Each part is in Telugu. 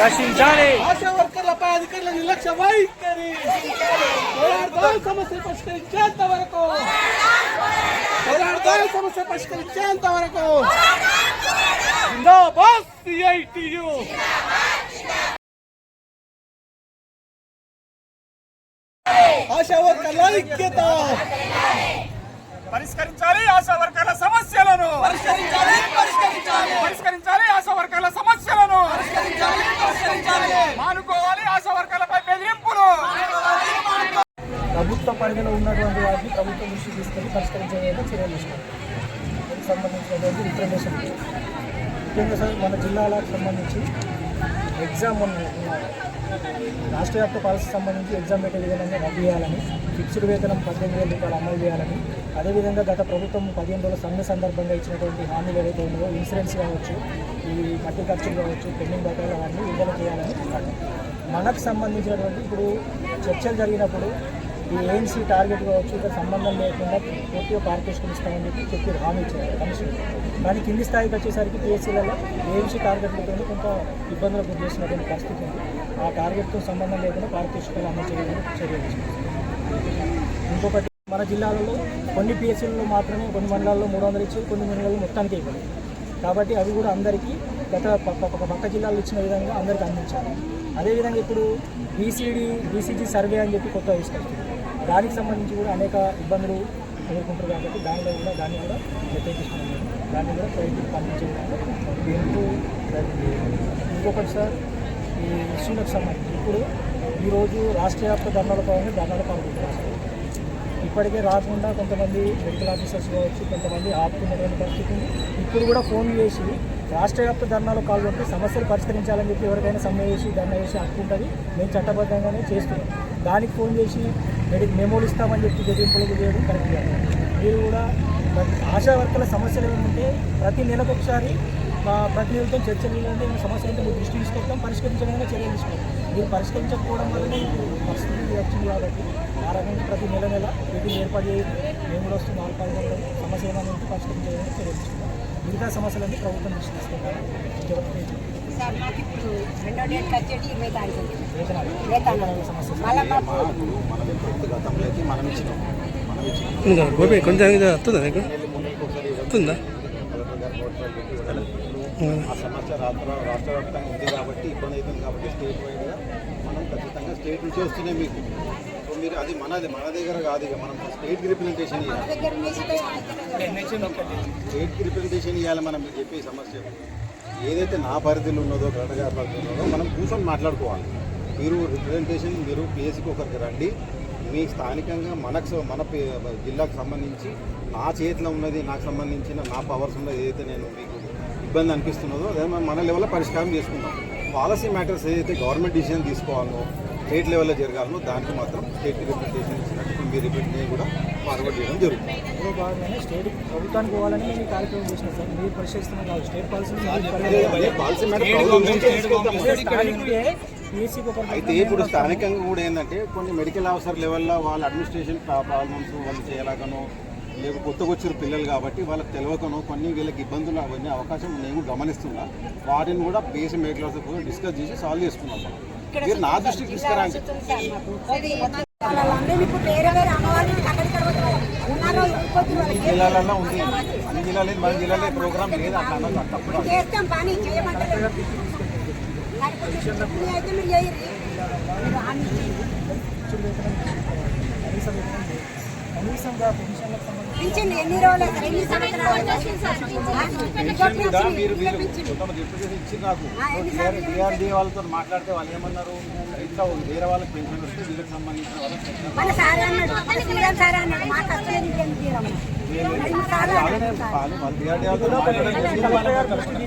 రక్షించాలి ఆశా వర్కర్లపై అధికారుల నిర్లక్ష్య వైఖరి పోరాడదాం సమస్య పరిష్కరించేంత వరకు పోరాడదాం సమస్య పరిష్కరించేంత వరకు జిందాబాద్ సిఐటియు ఆశా వర్కర్ల ఐక్యత పరిష్కరించాలి ఆశా వర్గాల సమస్యలను. పరిష్కరించాలి పరిష్కరించాలి। పరిష్కరించాలి ఆశా వర్గాల సమస్యలను పరిష్కరించాలి పరిష్కరించాలి మానుకోవాలి ఆశా వర్గాలపై బెదిరింపులు ప్రభుత్వ పరిధిలో ఉన్నటువంటి వాటిని ప్రభుత్వం దృష్టి తీసుకొని పరిష్కరించే విధంగా చర్యలు తీసుకోవాలి. సంబంధించినటువంటి ఇన్ఫర్మేషన్ ముఖ్యంగా సార్ మన జిల్లాలకు సంబంధించి ఎగ్జామ్ రాష్ట్ర వ్యాప్త పాలసీ సంబంధించి ఎగ్జామ్ పెట్టే విధంగా రద్దు చేయాలని ఫిక్స్డ్ వేతనం పద్దెనిమిది వేల రూపాయలు అమలు చేయాలని అదేవిధంగా గత ప్రభుత్వం పదిహేను రోజుల సమ్మె సందర్భంగా ఇచ్చినటువంటి హామీలు ఏదైతే ఉన్నాయో ఇన్సూరెన్స్ కావచ్చు ఈ మట్టి ఖర్చులు కావచ్చు పెండింగ్ బకాయిలు అవన్నీ విడుదల చేయాలని మనకు సంబంధించినటువంటి ఇప్పుడు చర్చలు జరిగినప్పుడు ఈ ఏఎన్సీ టార్గెట్ కావచ్చు ఇక్కడ సంబంధం లేకుండా పూర్తిగా పార్కేసుకుని ఇస్తామని చెప్పి చెప్పి హామీ ఇచ్చారు. కమిషన్. కానీ కింది స్థాయికి వచ్చేసరికి పిఎస్సీలలో ఏఎన్సీ టార్గెట్లతో కొంత ఇబ్బందులు గురి చేసినటువంటి పరిస్థితి ఉంది. ఆ టార్గెట్తో సంబంధం లేకుండా పారితోషికాలు అమలు చేయాలని చర్యలు ఇంకొకటి మన జిల్లాలలో కొన్ని పిఎస్సీలలో మాత్రమే కొన్ని మండలాల్లో మూడు వందలు ఇచ్చి కొన్ని మండలాల్లో మొత్తానికి ఇవ్వాలి కాబట్టి అవి కూడా అందరికీ గత పక్క పక్క పక్క ఇచ్చిన విధంగా అందరికీ అందించాలి. అదేవిధంగా ఇప్పుడు బీసీడీ బీసీజీ సర్వే అని చెప్పి కొత్త తీసుకొచ్చింది దానికి సంబంధించి కూడా అనేక ఇబ్బందులు ఎదుర్కొంటారు కాబట్టి దానిలో కూడా దాన్ని కూడా వ్యతిరేకిస్తున్నాం దాన్ని కూడా ప్రయత్నం పంపించే ఇంకొకటి సార్ ఈ ఇష్యూలకు సంబంధించి ఇప్పుడు ఈరోజు రాష్ట్ర వ్యాప్త ధర్నాల పరంగా ధర్నాలు పాల్గొంటున్నారు. సార్. ఇప్పటికే రాకుండా కొంతమంది మెడికల్ ఆఫీసర్స్ కావచ్చు కొంతమంది ఆపుకున్నటువంటి పరిస్థితి ఉంది. ఇప్పుడు కూడా ఫోన్ చేసి రాష్ట్ర వ్యాప్త ధర్నాలో పాల్గొంటే సమస్యలు పరిష్కరించాలని చెప్పి ఎవరికైనా సమ్మె చేసి ధర్నా చేసి హక్కుంటుంది మేము చట్టబద్ధంగానే చేస్తున్నాం. దానికి ఫోన్ చేసి మెడి మెమోలు ఇస్తామని చెప్పి బెదిరింపులకు చేయడం కరెక్ట్ కాదు. మీరు కూడా ఆశా వర్కర్ల సమస్యలు ఏమంటే ప్రతి నెలకు ఒకసారి మా ప్రతినిధులతో చర్చలు ఏంటంటే ఏమైనా సమస్యలు మీరు దృష్టి తీసుకొస్తాం పరిష్కరించడానికి చర్యలు తీసుకుంటాం మీరు పరిష్కరించకపోవడం వల్ల పరిస్థితి వచ్చింది కాబట్టి ఆ రకంగా ప్రతి నెల నెల మీటింగ్ ఏర్పాటు చేయండి మేము కూడా వస్తాం వాళ్ళు పాల్గొంటాం సమస్య ఏమైనా ఉంటే పరిష్కరించడానికి చర్యలు తీసుకుంటాం మిగతా సమస్యలన్నీ ప్రభుత్వం దృష్టి తీసుకుంటాం సార్ మాకు ఇప్పుడు రెండో డేట్ వచ్చేటి ఇరవై తారీఖు. సమస్య మళ్ళీ మాకు గోపి కొంచెం వస్తుందా నీకు? వస్తుందా. ఆ సమస్య రాష్ట్ర రాష్ట్ర వ్యాప్తంగా ఉంది కాబట్టి ఇబ్బంది అవుతుంది కాబట్టి స్టేట్ వైడ్గా మనం ఖచ్చితంగా స్టేట్ నుంచి వస్తున్నాయి మీకు. సో మీరు అది మనది మన దగ్గర కాదు ఇక మనం స్టేట్ రిప్రజెంటేషన్ ఇవ్వాలి దగ్గర నుంచి స్టేట్ రిప్రజెంటేషన్ ఇవ్వాలి మనం మీరు చెప్పే సమస్య. ఏదైతే నా పరిధిలో ఉన్నదో కలెక్టర్ పరిధిలో ఉన్నదో మనం కూర్చొని మాట్లాడుకోవాలి. మీరు రిప్రజెంటేషన్ మీరు పిఎస్సికి ఒకరికి రండి. మీ స్థానికంగా మనకు మన జిల్లాకు సంబంధించి నా చేతిలో ఉన్నది నాకు సంబంధించిన నా పవర్స్ ఉన్నది ఏదైతే నేను మీకు ఇబ్బంది అనిపిస్తున్నదో అదే మనం మన లెవెల్లో పరిష్కారం చేసుకుందాం. పాలసీ మ్యాటర్స్ ఏదైతే గవర్నమెంట్ డిసిజన్ తీసుకోవాలో స్టేట్ లెవెల్లో జరగాలనో దానికి మాత్రం స్టేట్ రిప్రజెంటేషన్ ఇచ్చినట్టు మీ రిప్రజెంటేషన్ కూడా ఫార్వర్డ్ చేయడం జరుగుతుంది. ఇందులో భాగంగానే స్టేట్ ప్రభుత్వానికి పోవాలని ఈ కార్యక్రమం చేసిన సార్. మీరు పరిశీలిస్తున్న కాదు స్టేట్ పాలసీ అయితే ఇప్పుడు స్థానికంగా కూడా ఏంటంటే కొన్ని మెడికల్ ఆఫీసర్ లెవెల్లో వాళ్ళ అడ్మినిస్ట్రేషన్ ప్రాబ్లమ్స్ వాళ్ళు చేయలేకనో లేక కొత్తగా వచ్చిన పిల్లలు కాబట్టి వాళ్ళకి తెలియకనో కొన్ని వీళ్ళకి ఇబ్బందులు అవన్నీ అవకాశం నేను గమనిస్తున్నా. వాటిని కూడా బేసి మెడికల్ ఆఫీసర్ కూడా డిస్కస్ చేసి సాల్వ్ చేసుకున్నాం మీరు నా దృష్టికి తీసుకురండి సార్ మాకు వాళ్ళందరూ ఇప్పుడు వేరే వేరే అమ్మవారి ఇంటికి అక్కడిక్కడ పోతున్నారు. ఉన్నారో వెళ్ళిపోతున్నారు వాళ్ళకి. జిల్లాలలో ఉంది. అన్ని జిల్లాలో మన జిల్లాలో ప్రోగ్రామ్ లేదు అట్లా అన్నది తప్పుడు చేస్తాం పని చేయమంటారు అయితే మీరు చేయరు. మీరు హామీ పింఛన్ ఎన్ని రోజులు ఎన్ని సంవత్సరాలు వాళ్ళతో మాట్లాడితే వాళ్ళు ఏమన్నారు? ఇట్లా వేరే వాళ్ళకి పెన్షన్ వస్తే వీళ్ళకి సంబంధించిన వాళ్ళకి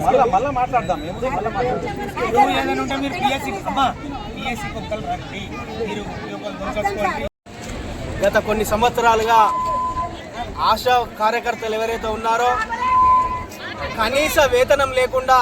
మళ్ళా మళ్ళా మాట్లాడదాం ఏముంది మళ్ళీ మాట్లాడదాం ఏదైనా ఉంటే మీరు పిఎస్సి అమ్మా పిఎస్సి కుక్కలు రండి మీరు గత కొన్ని సంవత్సరాలుగా ఆశా కార్యకర్తలు ఎవరైతే ఉన్నారో కనీస వేతనం లేకుండా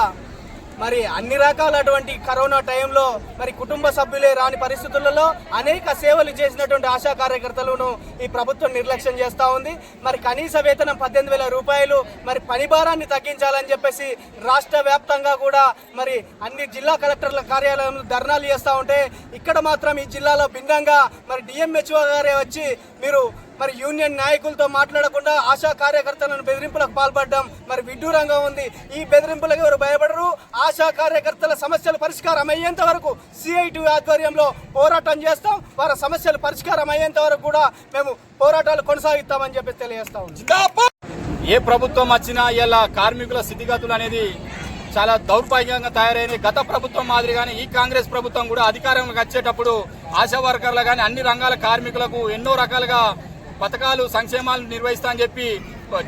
మరి అన్ని రకాలటువంటి కరోనా టైంలో మరి కుటుంబ సభ్యులే రాని పరిస్థితులలో అనేక సేవలు చేసినటువంటి ఆశా కార్యకర్తలను ఈ ప్రభుత్వం నిర్లక్ష్యం చేస్తూ ఉంది. మరి కనీస వేతనం పద్దెనిమిది వేల రూపాయలు మరి పని భారాన్ని తగ్గించాలని చెప్పేసి రాష్ట్ర వ్యాప్తంగా కూడా మరి అన్ని జిల్లా కలెక్టర్ల కార్యాలయంలో ధర్నాలు చేస్తూ ఉంటే ఇక్కడ మాత్రం ఈ జిల్లాలో భిన్నంగా మరి డిఎంహెచ్ఓ గారే వచ్చి మీరు మరి యూనియన్ నాయకులతో మాట్లాడకుండా ఆశా కార్యకర్తలను బెదిరింపులకు పాల్పడడం. మరి విడ్డూరంగా ఉంది. ఈ బెదిరింపులకు ఎవరు భయపడరు? ఆశా కార్యకర్తల సమస్యలు పరిష్కారం అయ్యేంత వరకు సిఐటి ఆధ్వర్యంలో పోరాటం చేస్తాం. వారి సమస్యలు పరిష్కారం అయ్యేంత వరకు కూడా మేము పోరాటాలు కొనసాగిస్తామని చెప్పి తెలియజేస్తాం ఏ ప్రభుత్వం వచ్చినా ఇలా కార్మికుల స్థితిగతులు అనేది చాలా దౌర్భాగ్యంగా తయారైంది. గత ప్రభుత్వం మాదిరిగానే ఈ కాంగ్రెస్ ప్రభుత్వం కూడా అధికారంలోకి వచ్చేటప్పుడు ఆశా వర్కర్లు కానీ అన్ని రంగాల కార్మికులకు ఎన్నో రకాలుగా పథకాలు సంక్షేమాలు నిర్వహిస్తా అని చెప్పి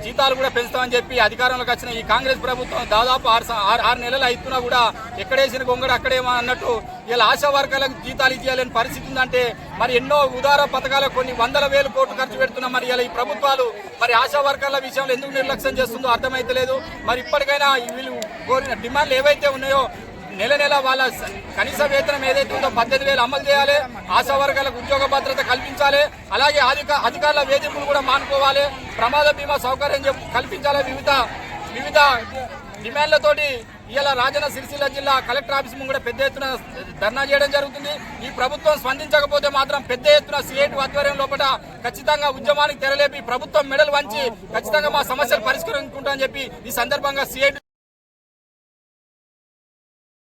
జీతాలు కూడా పెంచుతామని చెప్పి అధికారంలోకి వచ్చిన ఈ కాంగ్రెస్ ప్రభుత్వం దాదాపు ఆరు ఆరు ఆరు నెలలు అవుతున్నా కూడా ఎక్కడేసిన గొంగడు అక్కడేమో అన్నట్టు ఇలా ఆశా వర్గాలకు జీతాలు ఇచ్చేయాలని పరిస్థితి ఉందంటే మరి ఎన్నో ఉదార పథకాలు కొన్ని వందల వేలు కోట్లు ఖర్చు పెడుతున్నాం మరి ఇలా ఈ ప్రభుత్వాలు. మరి ఆశా వర్గాల విషయంలో ఎందుకు నిర్లక్ష్యం చేస్తుందో అర్థమైతలేదు. మరి ఇప్పటికైనా వీళ్ళు కోరిన డిమాండ్లు ఏవైతే ఉన్నాయో నెల నెల వాళ్ళ కనీస వేతనం ఏదైతే ఉందో పద్దెనిమిది వేలు అమలు చేయాలి. ఆశా వర్గాలకు ఉద్యోగ భద్రత కల్పించాలి. అలాగే అధిక అధికారుల వేధింపులు కూడా మానుకోవాలి. ప్రమాద బీమా సౌకర్యం కల్పించాలి వివిధ వివిధ డిమాండ్లతోటి ఇలా రాజన్న సిరిసిల్ల జిల్లా కలెక్టర్ ఆఫీస్ ముందు కూడా పెద్ద ఎత్తున ధర్నా చేయడం జరుగుతుంది. ఈ ప్రభుత్వం స్పందించకపోతే మాత్రం పెద్ద ఎత్తున సిఐటి ఆధ్వర్యం లోపల ఖచ్చితంగా ఉద్యమానికి తెరలేపి ప్రభుత్వం మెడలు వంచి ఖచ్చితంగా మా సమస్యలు పరిష్కరించుకుంటామని చెప్పి ఈ సందర్భంగా సిఐటి